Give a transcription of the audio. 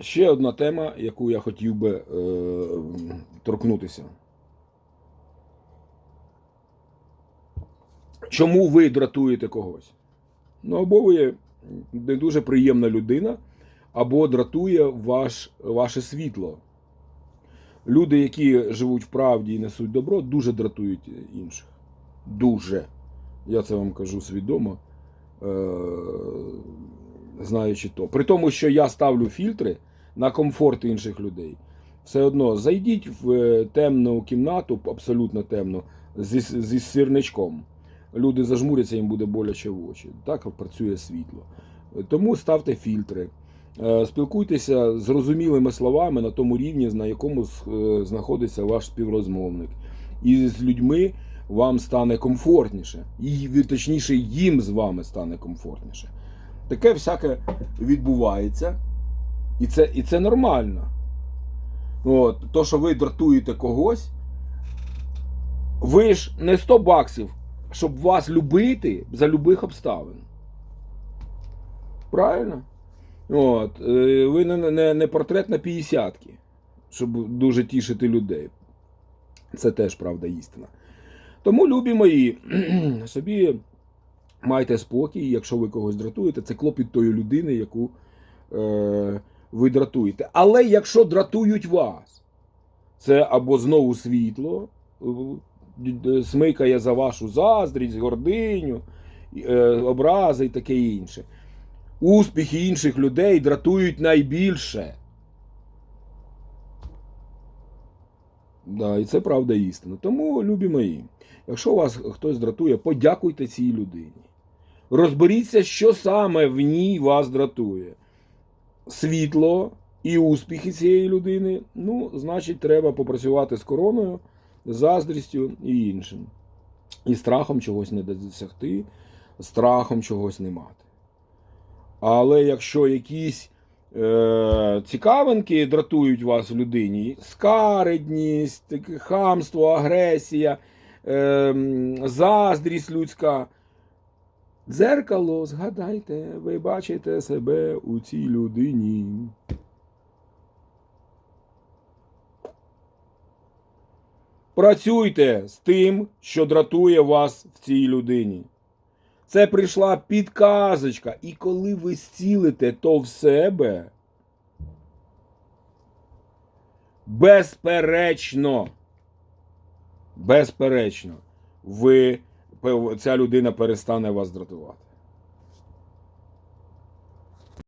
ще одна тема, яку я хотів би е, торкнутися. Чому ви дратуєте когось? Ну, або ви не дуже приємна людина, або дратує ваш, ваше світло. Люди, які живуть в правді і несуть добро, дуже дратують інших. Дуже. Я це вам кажу свідомо, е, знаючи то. При тому, що я ставлю фільтри на комфорт інших людей. Все одно зайдіть в е, темну кімнату, абсолютно темну, зі, зі сирничком. Люди зажмуряться, їм буде боляче в очі. Так працює світло. Тому ставте фільтри. Е, Спілкуйтеся зрозумілими словами на тому рівні, на якому е, знаходиться ваш співрозмовник. І з людьми вам стане комфортніше. І точніше, їм з вами стане комфортніше. Таке всяке відбувається. І це, і це нормально. От, то, що ви дратуєте когось, ви ж не 100 баксів, щоб вас любити за любих обставин. Правильно? От, е, ви не, не, не портрет на 50 щоб дуже тішити людей. Це теж правда істина. Тому, любі мої, собі майте спокій, якщо ви когось дратуєте, це клопіт тої людини, яку е, ви дратуєте. Але якщо дратують вас, це або знову світло, е, смикає за вашу заздрість, гординю, е, образи і таке інше. Успіхи інших людей дратують найбільше. Да, і це правда істина. Тому, любі мої, якщо вас хтось дратує, подякуйте цій людині. Розберіться, що саме в ній вас дратує. Світло і успіхи цієї людини. Ну, значить, треба попрацювати з короною, заздрістю і іншим. І страхом чогось не досягти, страхом чогось не мати. Але якщо якісь е, цікавинки дратують вас в людині, скаридність, хамство, агресія, е, заздрість людська. Дзеркало, згадайте, ви бачите себе у цій людині. Працюйте з тим, що дратує вас в цій людині. Це прийшла підказочка. І коли ви зцілите то в себе, безперечно, безперечно, ви, ця людина перестане вас дратувати.